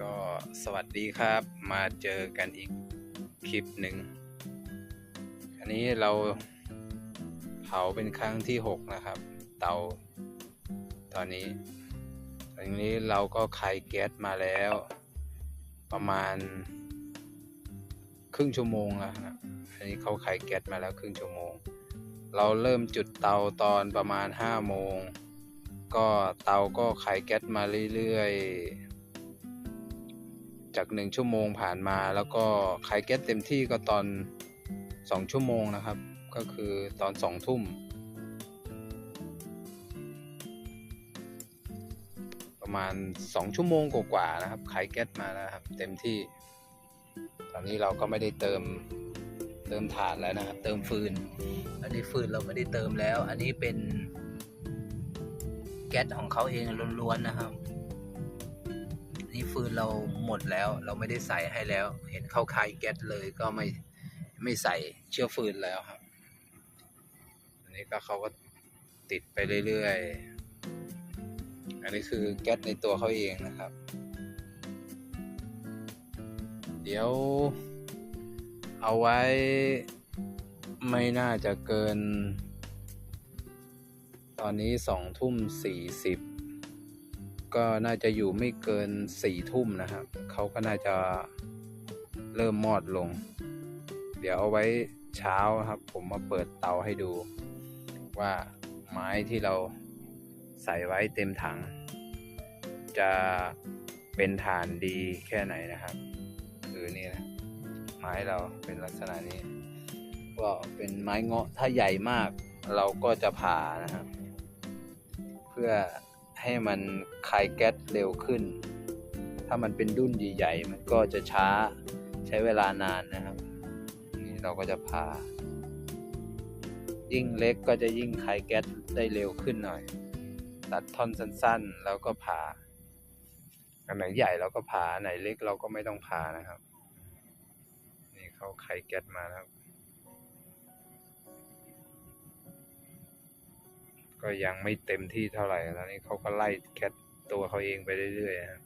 ก็สวัสดีครับ มาเจอกันอีกคลิปหนึ่ง อันนี้เราเผาเป็นครั้งที่หกนะครับ เตา ตอนนี้ ตอนนี้เราก็คายแก๊สมาแล้ว ประมาณ ครึ่งชั่วโมงแล้วนะอันนี้เขาคายแก๊สมาแล้วครึ่งชั่วโมง เราเริ่มจุดเตาตอนประมาณห้าโมงก็เตาก็ไขแก๊สมาเรื่อย จากหนึ่งชั่วโมงผ่านมา แล้วก็ไขแก๊สเต็มที่ก็ตอนสองชั่วโมงนะครับ ก็คือตอนสองทุ่ม ประมาณสองชั่วโมงกว่าๆนะครับไขแก๊สมาแล้วครับ เต็มที่ ตอนนี้เราก็ไม่ได้เติมเติมถ่านแล้วนะครับ เติมฟืน อันนี้ฟืนเราไม่ได้เติมแล้ว อันนี้เป็นแก๊สของเขาเองล้วนๆนะครับ นี่ฟืนเราหมดแล้ว เราไม่ได้ใส่ให้แล้ว เห็นเข้าคายแก๊สเลยก็ไม่ไม่ใส่เชื้อฟืนแล้วครับ อันนี้ก็เขาก็ติดไปเรื่อยๆ อันนี้คือแก๊สในตัวเขาเองนะครับ เดี๋ยวเอาไว้ไม่น่าจะเกิน ตอนนี้สองทุ่มสี่สิบ ก็น่าจะอยู่ไม่เกินสี่ทุ่มนะครับเขาก็น่าจะเริ่มมอดลง เดี๋ยวเอาไว้เช้าครับ ผมมาเปิดเตาให้ดู ว่าไม้ที่เราใส่ไว้เต็มถัง จะเป็นฐานดีแค่ไหนนะครับคือนี่นะไม้เราเป็นลักษณะนี้ก็เป็นไม้เงาะถ้าใหญ่มาก เราก็จะผ่านะครับ เพื่อ ให้มันคายแก๊สเร็วขึ้น ถ้ามันเป็นดุ้นใหญ่ๆมันก็จะช้าใช้เวลานานนะครับ นี่เราก็จะผ่ายิ่งเล็กก็จะยิ่งคายแก๊สได้เร็วขึ้นหน่อย ตัดท่อนสั้นๆ แล้วก็ผ่าอันไหนใหญ่เราก็ผ่าอันไหนเล็กเราก็ไม่ต้องผ่านะครับ นี่เขาคายแก๊สมาแล้ว ก็ยังไม่เต็มที่เท่าไหร่ตอนนี้เขาก็ไล่แคทตัวเขาเองไปเรื่อยๆครับ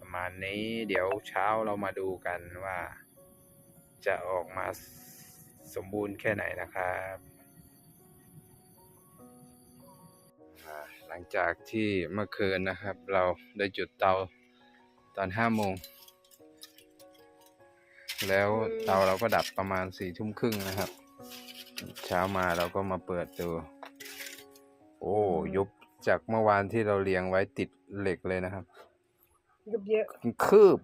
ประมาณนี้เดี๋ยวเช้าเรามาดูกันว่า จะออกมาสมบูรณ์แค่ไหนนะครับ หลังจากที่เมื่อคืนนะครับ เราได้จุดเตาตอนห้าโมง แล้วเตาเราก็ดับประมาณสี่ทุ่มครึ่งนะครับ เช้ามาเราก็มาเปิดดู โอ้ยุบจากเมื่อวานที่เราเรียงไว้ติดเหล็กเลยนะครับ ยุบเยอะเป็นคืบ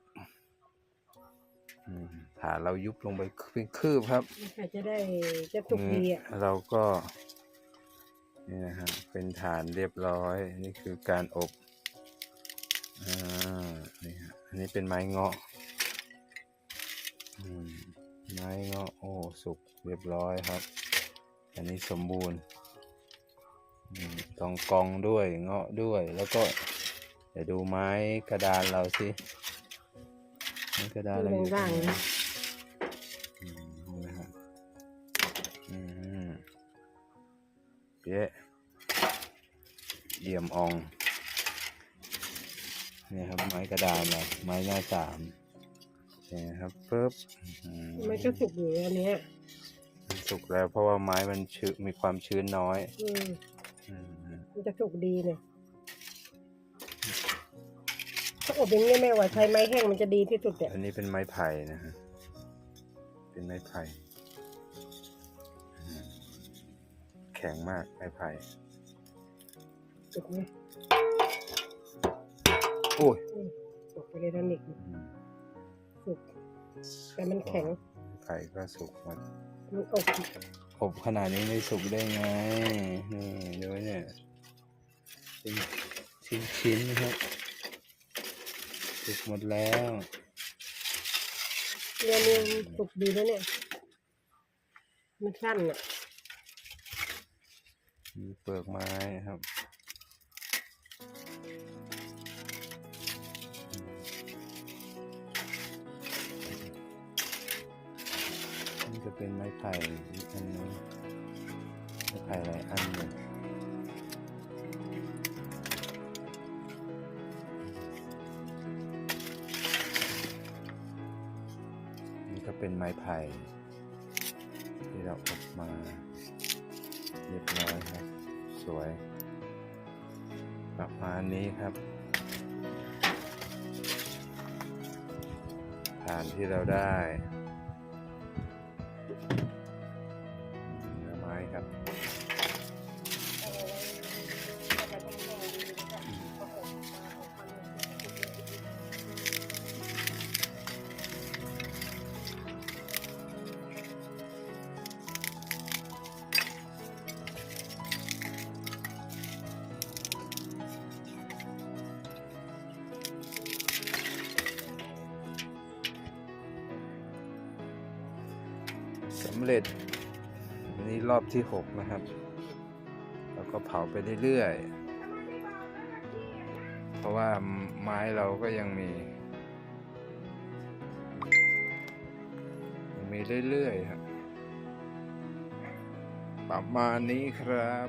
อืมฐานเรายุบลงไปเป็นคืบครับอาจจะได้จะสุกดีอะนี่เราก็นี่นะฮะเป็นฐานเรียบร้อย นี่คือการอบอ่านี่ฮะอันนี้เป็นไม้เงาะอืมไม้เงาะโอ้สุกเรียบร้อยครับ อันนี้สมบูรณ์ อืมต้องกองด้วยเงาะด้วยแล้วก็เดี๋ยวดูไม้กระดานเราสิไม้กระดานเราอยู่ตรงไหนอืมนี่นะครับอืมเป๊ะเยี่ยมอองนี่ครับไม้กระดานเราไม้หน้าสามนี่นะครับปึ๊บอืมันก็สุกอยู่อันเนี้ยมันสุกแล้วเพราะว่าไม้มันชื้นมีความชื้นน้อย อื มอืมมันจะสุกดีเนี่ยถ้าอบอย่างเงี้ยแม่ว่าใช้ไม้แห้งมันจะดีที่สุดเนี่ยอันนี้เป็นไม้ไผ่นะฮะ เป็นไม้ไผ่อืมแข็งมากไม้ไผ่สุกไหมโอ้ยสุกไปเลยนะนิกอืมสุกแต่มันแข็งไม้ไผ่ก็สุกหมดมันอบ อบขนาดนี้ไม่สุกได้ไง นี่ดูเนี่ยเป็นชิ้นชิ้นๆนะครับสุกหมดแล้วเรียนเรียนสุกดีแล้วเนี่ย มันสั้นอะมีเปลือกไม้ครับ เป็นไม้ไผ่อีกอันนึงไม้ไผ่หลายอันอยู่นี่ก็เป็นไม้ไผ่ที่เราอบมาเรียบร้อยครับ สวย ประมาณนี้ครับผ่านที่เราได้ สำเร็จอันนี้รอบที่หกนะครับ แล้วก็เผาไปเรื่อยๆ เพราะว่าไม้เราก็ยังมียังมีเรื่อยๆครับประมาณนี้ครับ